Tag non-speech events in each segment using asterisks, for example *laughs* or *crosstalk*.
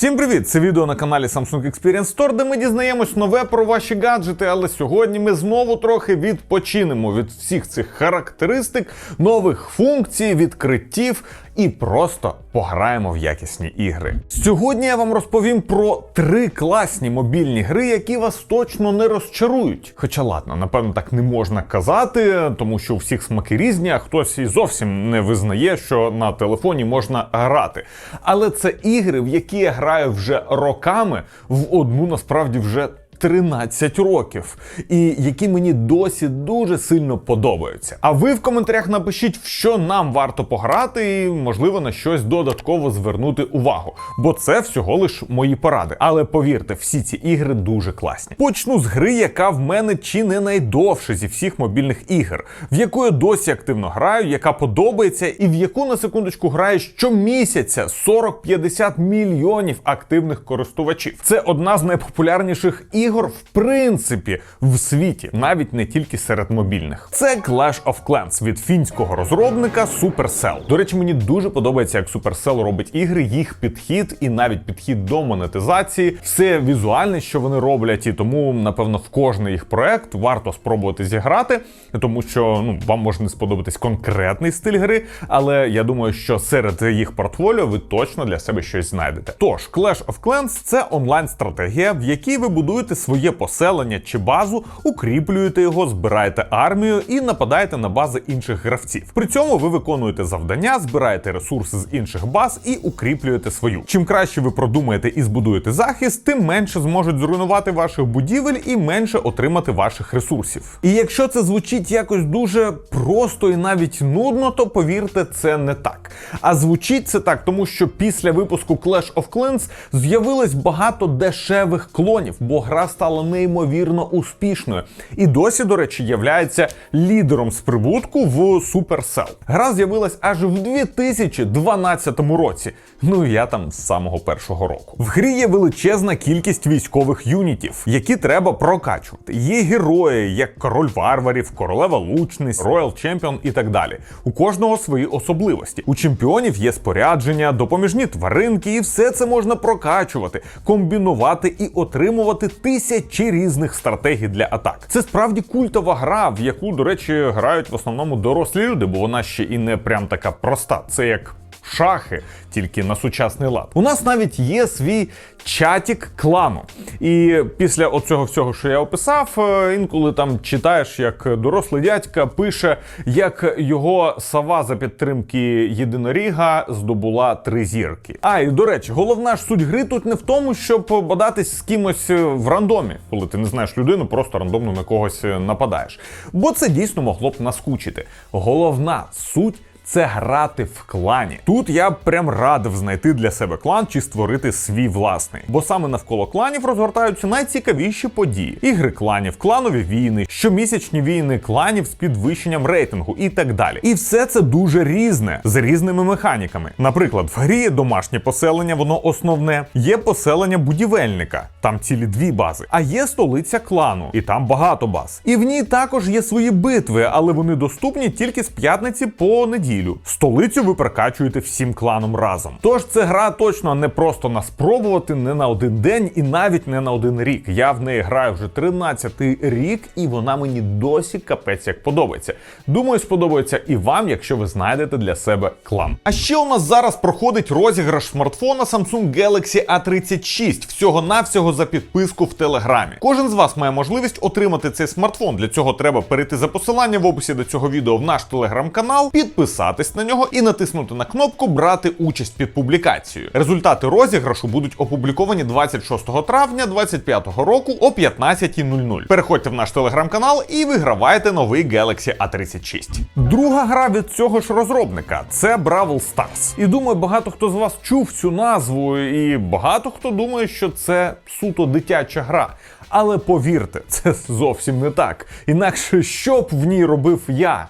Всім привіт! Це відео на каналі Samsung Experience Store, де ми дізнаємось нове про ваші гаджети. Але сьогодні ми знову трохи відпочинемо від всіх цих характеристик, нових функцій, відкриттів і просто пограємо в якісні ігри. Сьогодні я вам розповім про три класні мобільні гри, які вас точно не розчарують. Хоча ладно, напевно, так не можна казати, тому що у всіх смаки різні, а хтось і зовсім не визнає, що на телефоні можна грати. Але це ігри, в які я граю вже роками, в одну насправді вже 13 років, і які мені досі дуже сильно подобаються. А ви в коментарях напишіть, в що нам варто пограти, і можливо на щось додатково звернути увагу. Бо це всього лиш мої поради. Але повірте, всі ці ігри дуже класні. Почну з гри, яка в мене чи не найдовше зі всіх мобільних ігор, в яку я досі активно граю, яка подобається, і в яку на секундочку грає щомісяця 40-50 мільйонів активних користувачів. Це одна з найпопулярніших ігор в принципі в світі, навіть не тільки серед мобільних. Це Clash of Clans від фінського розробника Supercell. До речі, мені дуже подобається, як Supercell робить ігри, їх підхід і навіть підхід до монетизації. Все візуальне, що вони роблять, і тому, напевно, в кожний їх проект варто спробувати зіграти, тому що ну вам може не сподобатись конкретний стиль гри, але я думаю, що серед їх портфоліо ви точно для себе щось знайдете. Тож Clash of Clans – це онлайн-стратегія, в якій ви будуєте своє поселення чи базу, укріплюєте його, збираєте армію і нападаєте на бази інших гравців. При цьому ви виконуєте завдання, збираєте ресурси з інших баз і укріплюєте свою. Чим краще ви продумаєте і збудуєте захист, тим менше зможуть зруйнувати ваших будівель і менше отримати ваших ресурсів. І якщо це звучить якось дуже просто і навіть нудно, то повірте, це не так. А звучить це так, тому що після випуску Clash of Clans з'явилось багато дешевих клонів, бо гра стала неймовірно успішною. І досі, до речі, являється лідером з прибутку в Supercell. Гра з'явилась аж в 2012 році. Ну і я там з самого першого року. В грі є величезна кількість військових юнітів, які треба прокачувати. Є герої, як король варварів, королева лучниць, роял чемпіон і так далі. У кожного свої особливості. У чемпіонів є спорядження, допоміжні тваринки, і все це можна прокачувати, комбінувати і отримувати тисячі різних стратегій для атак. Це справді культова гра, в яку, до речі, грають в основному дорослі люди, бо вона ще і не прям така проста. Це як. Шахи тільки на сучасний лад. У нас навіть є свій чатік клану. І після оцього всього, що я описав, е, інколи там читаєш, як дорослий дядька пише, як його сова за підтримки єдиноріга здобула три зірки. А і до речі, головна ж суть гри тут не в тому, щоб бодатись з кимось е, в рандомі, коли ти не знаєш людину, просто рандомно на когось е, нападаєш. Бо це дійсно могло б наскучити. Головна суть це грати в клані. Тут я б прям радив знайти для себе клан чи створити свій власний. Бо саме навколо кланів розгортаються найцікавіші події: ігри кланів, кланові війни, щомісячні війни кланів з підвищенням рейтингу і так далі. І все це дуже різне з різними механіками. Наприклад, в грі домашнє поселення, воно основне, є поселення будівельника, там цілі дві бази, а є столиця клану, і там багато баз. І в ній також є свої битви, але вони доступні тільки з п'ятниці по неділю. Столицю ви прокачуєте всім кланом разом. Тож це гра точно не просто на спробувати, не на один день і навіть не на один рік. Я в неї граю вже 13-й рік, і вона мені досі капець як подобається. Думаю, сподобається і вам, якщо ви знайдете для себе клан. А ще у нас зараз проходить розіграш смартфона Samsung Galaxy A36 всього-навсього за підписку в Телеграмі. Кожен з вас має можливість отримати цей смартфон. Для цього треба перейти за посилання в описі до цього відео в наш телеграм-канал, підписатись на нього і натиснути на кнопку Брати участь під публікацією. Результати розіграшу будуть опубліковані 26 травня 2025 року о 15.00. Переходьте в наш телеграм-канал і вигравайте новий Galaxy A36. Друга гра від цього ж розробника це Brawl Stars. І думаю, багато хто з вас чув цю назву, і багато хто думає, що це суто дитяча гра. Але повірте, це зовсім не так. Інакше що б в ній робив я?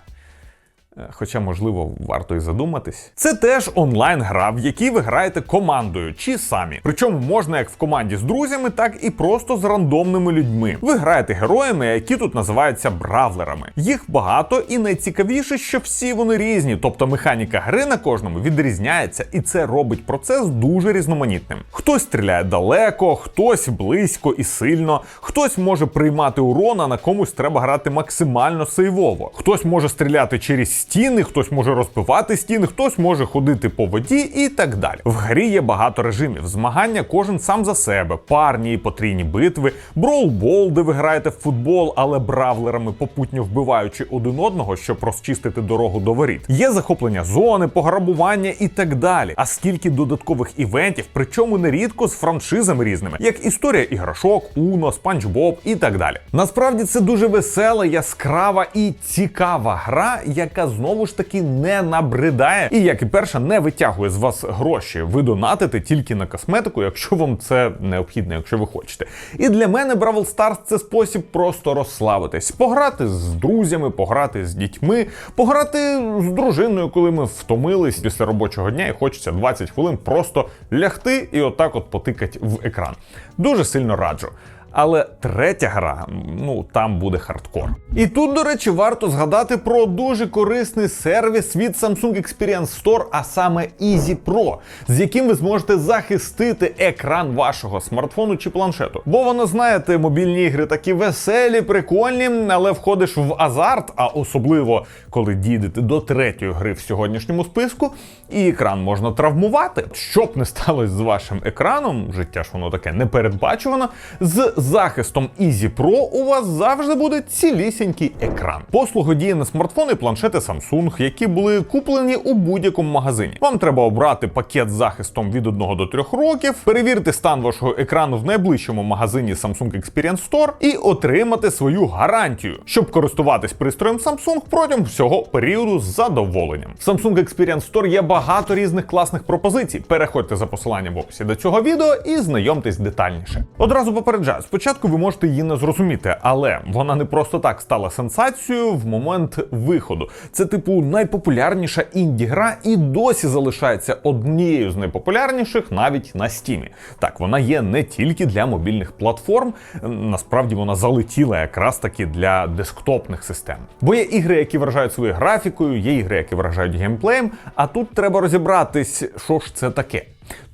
Е, Хоча, можливо, варто і задуматись. Це теж онлайн-гра, в якій ви граєте командою чи самі. Причому можна як в команді з друзями, так і просто з рандомними людьми. Ви граєте героями, які тут називаються бравлерами. Їх багато, і найцікавіше, що всі вони різні, тобто механіка гри на кожному відрізняється, і це робить процес дуже різноманітним. Хтось стріляє далеко, хтось близько і сильно, хтось може приймати урон, а на комусь треба грати максимально сейвово. Хтось може стріляти через стіни, хтось може розбивати стіни, хтось може ходити по воді і так далі. В грі є багато режимів. Змагання кожен сам за себе, парні і потрійні битви, броулбол, де ви граєте в футбол, але бравлерами попутньо вбиваючи один одного, щоб розчистити дорогу до воріт. Є захоплення зони, пограбування і так далі. А скільки додаткових івентів, причому нерідко з франшизами різними, як історія іграшок, Уно, Спанч Боб і так далі. Насправді це дуже весела, яскрава і цікава гра, яка знову ж таки не набридає, і як і перша не витягує з вас гроші. Ви донатите тільки на косметику, якщо вам це необхідно, якщо ви хочете. І для мене Бравл Старс це спосіб просто розслабитись, пограти з друзями, пограти з дітьми, пограти з дружиною, коли ми втомились після робочого дня і хочеться 20 хвилин просто лягти і отак от потикати в екран. Дуже сильно раджу. Але третя гра, ну там буде хардкор. І тут, до речі, варто згадати про дуже корисний сервіс від Samsung Experience Store, а саме Easy Pro, з яким ви зможете захистити екран вашого смартфону чи планшету. Бо воно, знаєте, мобільні ігри такі веселі, прикольні, але входиш в азарт, а особливо коли дійдете до третьої гри в сьогоднішньому списку, і екран можна травмувати. Щоб не сталося з вашим екраном, життя ж воно таке непередбачувано, з захистом Easy Pro у вас завжди буде цілісінький екран. Послуга діє на смартфони планшети Samsung, які були куплені у будь-якому магазині. Вам треба обрати пакет з захистом від 1 до 3 років, перевірити стан вашого екрану в найближчому магазині Samsung Experience Store і отримати свою гарантію, щоб користуватись пристроєм Samsung протягом всього періоду з задоволенням. В Samsung Experience Store є багато різних класних пропозицій. Переходьте за посиланням в описі до цього відео і знайомтесь детальніше. Одразу попереджаю, спочатку ви можете її не зрозуміти, але вона не просто так стала сенсацією в момент виходу. Це, типу, найпопулярніша інді-гра і досі залишається однією з найпопулярніших навіть на стімі. Так, вона є не тільки для мобільних платформ, насправді вона залетіла якраз таки для десктопних систем. Бо є ігри, які вражають своєю графікою, є ігри, які вражають геймплеєм. А тут треба розібратись, що ж це таке.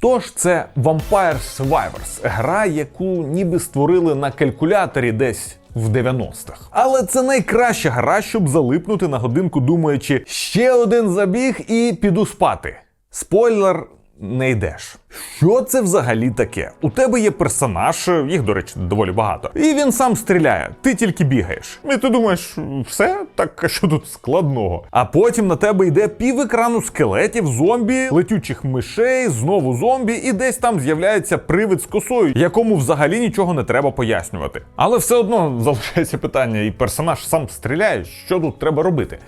Тож це Vampire Survivors, гра, яку ніби створили на калькуляторі десь. В 90-х. Але це найкраща гра, щоб залипнути на годинку, думаючи, ще один забіг і піду спати. Спойлер. Не йдеш. Що це взагалі таке? У тебе є персонаж, їх, до речі, доволі багато, і він сам стріляє, ти тільки бігаєш. І ти думаєш, все так що тут складного? А потім на тебе йде пів екрану скелетів, зомбі, летючих мишей, знову зомбі, і десь там з'являється привид з косою, якому взагалі нічого не треба пояснювати. Але все одно *laughs* залишається питання, і персонаж сам стріляє, що тут треба робити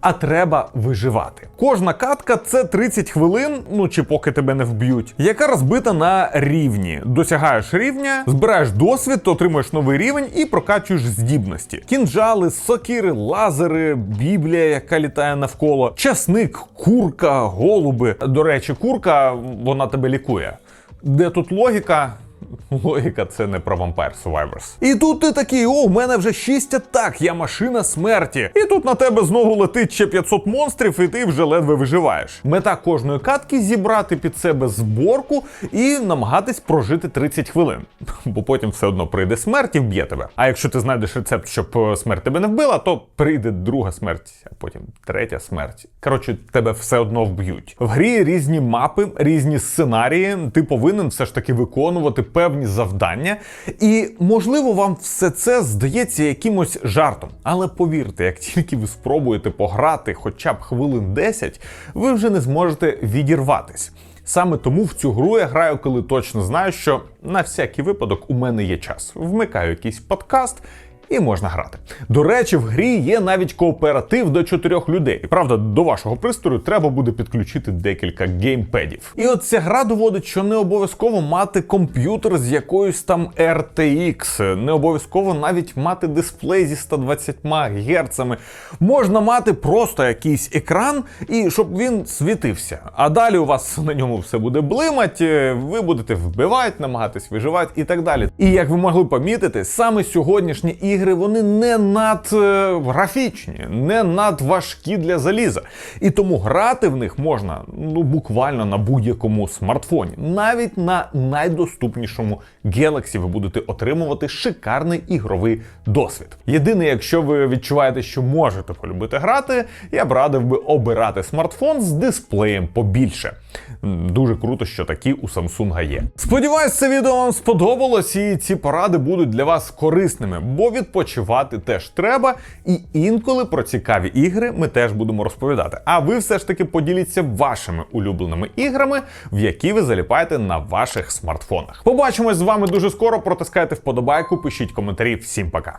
а треба виживати. Кожна катка це 30 хвилин, ну чи поки тебе не вб'ють, яка розбита на рівні. Досягаєш рівня, збираєш досвід, отримуєш новий рівень і прокачуєш здібності. Кінжали, сокири, лазери, біблія, яка літає навколо, часник, курка, голуби. До речі, курка вона тебе лікує. Де тут логіка? Логіка це не про Vampire Survivors. І тут ти такий, о, у мене вже 6 атак, я машина смерті. І тут на тебе знову летить ще 500 монстрів, і ти вже ледве виживаєш. Мета кожної катки зібрати під себе зборку і намагатись прожити 30 хвилин. *laughs* Бо потім все одно прийде смерть і вб'є тебе. А якщо ти знайдеш рецепт, щоб смерть тебе не вбила, то прийде друга смерть, а потім третя смерть. Коротше, тебе все одно вб'ють. В грі різні мапи, різні сценарії. Ти повинен все ж таки виконувати певні завдання, і можливо вам все це здається якимось жартом. Але повірте, як тільки ви спробуєте пограти хоча б хвилин 10, ви вже не зможете відірватись. Саме тому в цю гру я граю, коли точно знаю, що на всякий випадок у мене є час. Вмикаю якийсь подкаст і можна грати. До речі, в грі є навіть кооператив до чотирьох людей. Правда, до вашого пристрою треба буде підключити декілька геймпедів. І от ця гра доводить, що не обов'язково мати комп'ютер з якоюсь там RTX, не обов'язково навіть мати дисплей зі 120 Гц. Можна мати просто якийсь екран і щоб він світився. А далі у вас на ньому все буде блимать, е, ви будете вбивати, намагатись виживати і так далі. І як ви могли помітити, саме сьогоднішні ігри вони не над е, графічні, не над важкі для заліза. І тому грати в них можна ну буквально на будь-якому смартфоні, навіть на найдоступнішому Galaxy ви будете отримувати шикарний ігровий досвід. Єдине, якщо ви відчуваєте, що можете полюбити грати, я б радив би обирати смартфон з дисплеєм побільше. Дуже круто, що такі у Samsung є. Сподіваюсь, це відео вам сподобалось, і ці поради будуть для вас корисними, бо відпочивати теж треба. І інколи про цікаві ігри ми теж будемо розповідати. А ви все ж таки поділіться вашими улюбленими іграми, в які ви заліпаєте на ваших смартфонах. Побачимось з вами дуже скоро. Протискайте вподобайку, пишіть коментарі. Всім пока.